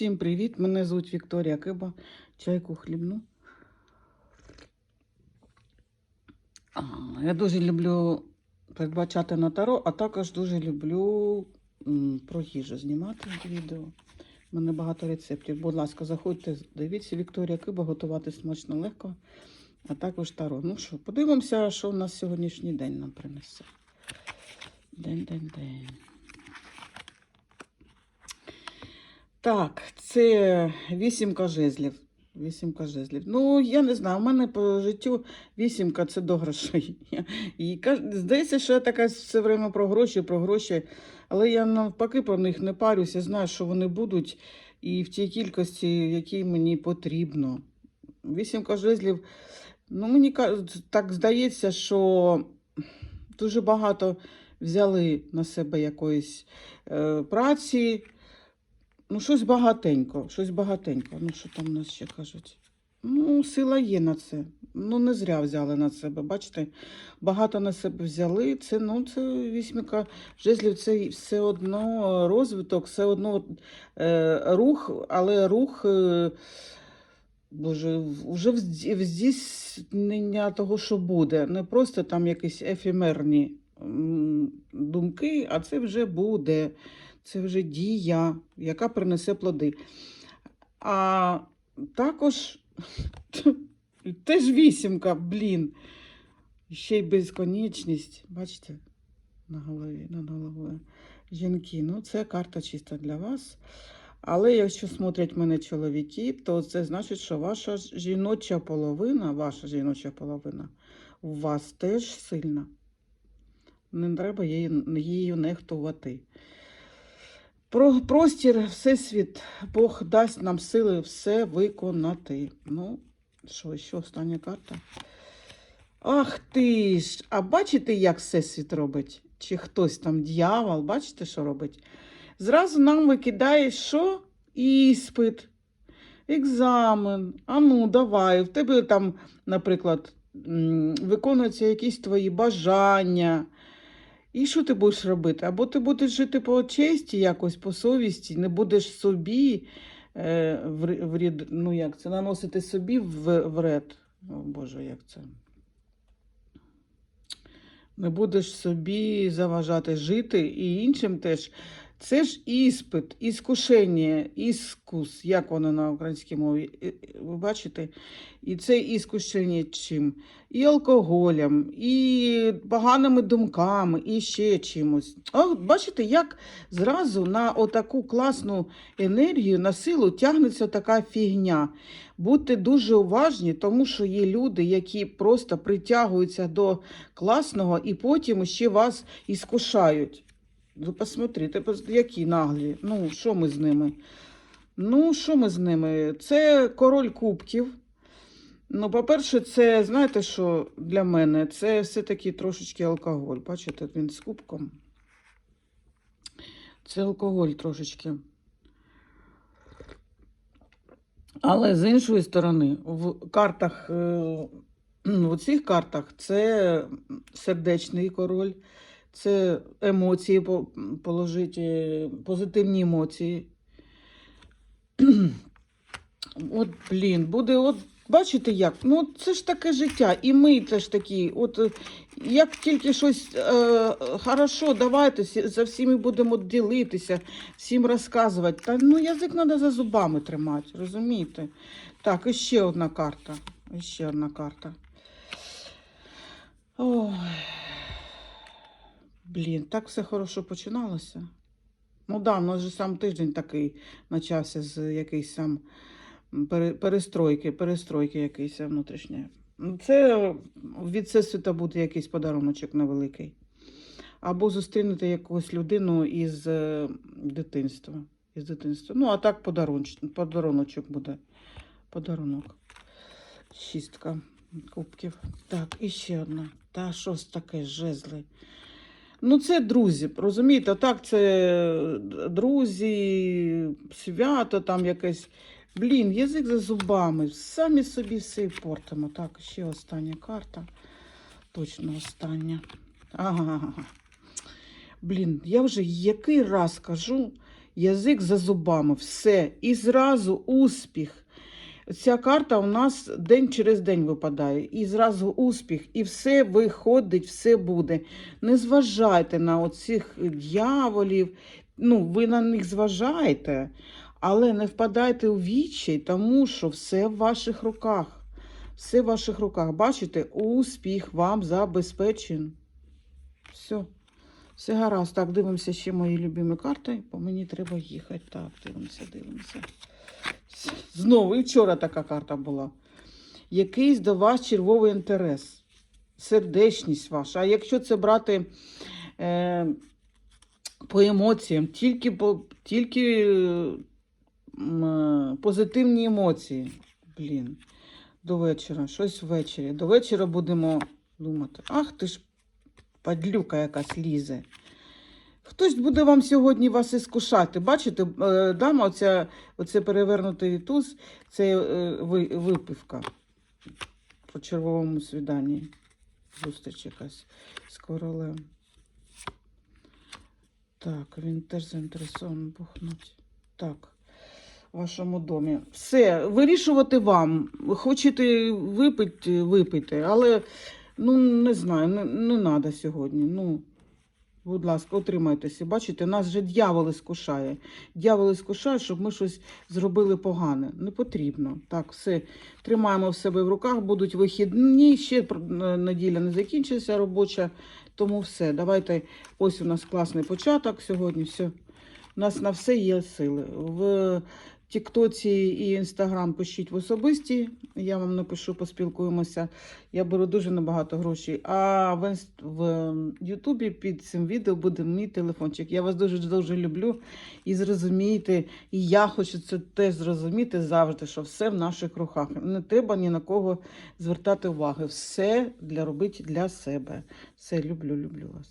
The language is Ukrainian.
Всім привіт! Мене звуть Вікторія Киба. Чайку хлібну. Я дуже люблю передбачати на таро, а також дуже люблю про їжу знімати відео. У мене багато рецептів. Будь ласка, заходьте, дивіться Вікторія Киба, готувати смачно легко, а також таро. Ну що, подивимося, що у нас сьогоднішній день нам принесе. День, день, день. Так, це вісімка жезлів. Вісімка жезлів. Ну, я не знаю, у мене по життю вісімка це до грошей. І здається, що я така все время про гроші, про гроші, але я навпаки про них не парюся, знаю, що вони будуть і в тій кількості, якій мені потрібно. Вісімка жезлів, ну мені так здається, що дуже багато взяли на себе якоїсь е, праці. Ну, щось багатенько, щось багатенько. Ну, що там у нас ще кажуть? Ну, сила є на це. Ну, не зря взяли на себе. Бачите, багато на себе взяли. Це, ну, це вісьміка жезлів, це все одно розвиток, все одно е, рух, але рух. Е, Боже, вже в здійснення того, що буде. Не просто там якісь ефемерні думки, а це вже буде. Це вже дія, яка принесе плоди. А також теж вісімка, блін. Ще й безконечність. Бачите, на голові, над головою. Жінки, ну це карта чиста для вас. Але якщо смотрять мене чоловіки, то це значить, що ваша жіноча половина, ваша жіноча половина у вас теж сильна. Не треба її, її нехтувати. Про простір, всесвіт, Бог дасть нам сили все виконати. Ну, що, ще остання карта. Ах ти ж! А бачите, як всесвіт робить? Чи хтось там дьявол, бачите, що робить? Зразу нам викидає що? Іспит, екзамен. А ну, давай. В тебе там, наприклад, виконуються якісь твої бажання. І що ти будеш робити? Або ти будеш жити по честі, якось по совісті, не будеш собі е, врід, ну як це, наносити собі вред. О Боже, як це? Не будеш собі заважати жити і іншим теж. Це ж іспит, іскушення, іскус, як воно на українській мові. Е, е, Ви бачите? І це іскушення чим? І алкоголем, і поганими думками, і ще чимось. О, бачите, як зразу на отаку класну енергію, на силу тягнеться така фігня. Будьте дуже уважні, тому що є люди, які просто притягуються до класного і потім ще вас іскушають. Ви посмотрите, пос- які наглі. Ну, що ми з ними? Ну, що ми з ними? Це король кубків. Ну, по-перше, це, знаєте, що для мене? Це все-таки трошечки алкоголь. Бачите, він з кубком. Це алкоголь трошечки. Але з іншої сторони, в картах, е, в цих картах це сердечний король, це емоції по- положити, позитивні емоції. От, блін, буде, от бачите як? Ну, це ж таке життя, і ми теж такі. От е, як тільки щось е, хорошо, давайте за всіми будемо ділитися, всім розказувати. Та ну язик треба за зубами тримати, розумієте? Так, і ще одна карта. Ще одна карта. Ой. Блін, так все хорошо починалося. Ну да, у нас же сам тиждень такий почався з якийсь сам перестройки, перестройки якийсь внутрішньої. Ну, Це від всесвіта буде якийсь подаруночок невеликий. Або зустрінете якусь людину із е, дитинства. Із дитинства. Ну, а так подаруночок буде. Подарунок. Шістка кубків. Так, і ще одна. Та що ж таке жезли? Ну, це друзі, розумієте, так, це друзі, свято там якесь. Блін, язик за зубами. Самі собі все портимо. Так, ще остання карта. Точно остання. Ага. Блін, я вже який раз кажу, язик за зубами, все. І зразу успіх. Ця карта у нас день через день випадає. І зразу успіх, і все виходить, все буде. Не зважайте на оцих дьяволів. Ну, ви на них зважаєте, але не впадайте у відчай, тому що все в ваших руках. Все в ваших руках. Бачите, успіх вам забезпечен. Все. Все гаразд. Так, дивимося ще мої любимі карти, бо мені треба їхати. Так, дивимося, дивимося. Знову, і вчора така карта була. Якийсь до вас червовий інтерес, сердечність ваша. А якщо це брати е, по емоціям, тільки, по, тільки е, позитивні емоції. Блін, до вечора, щось ввечері. До вечора будемо думати. Ах ти ж падлюка якась лізе. Хтось буде вам сьогодні вас іскушати. Бачите, е, дама, оця, оце перевернутий туз, це е, випивка по червовому свіданні. Зустріч якась з королем. Так, він теж заінтересований бухнуть. Так, в вашому домі. Все, вирішувати вам. Хочете випити, випийте, але ну не знаю, не, не треба сьогодні. Ну, будь ласка, отримайтеся. Бачите, нас же дьявол іскушає. Дьявол іскушає, щоб ми щось зробили погане. Не потрібно. Так, все. Тримаємо в себе в руках, будуть вихідні. Ще е, неділя не закінчиться робоча. Тому все. Давайте. Ось у нас класний початок сьогодні. Все. У нас на все є сили. В Тіктоці і Інстаграм пишіть в особисті. Я вам напишу, поспілкуємося. Я беру дуже небагато грошей. А в, в Ютубі під цим відео буде мій телефончик. Я вас дуже дуже люблю і зрозумійте. І я хочу це теж зрозуміти завжди, що все в наших руках. Не треба ні на кого звертати уваги. Все для робити для себе. Все люблю, люблю вас.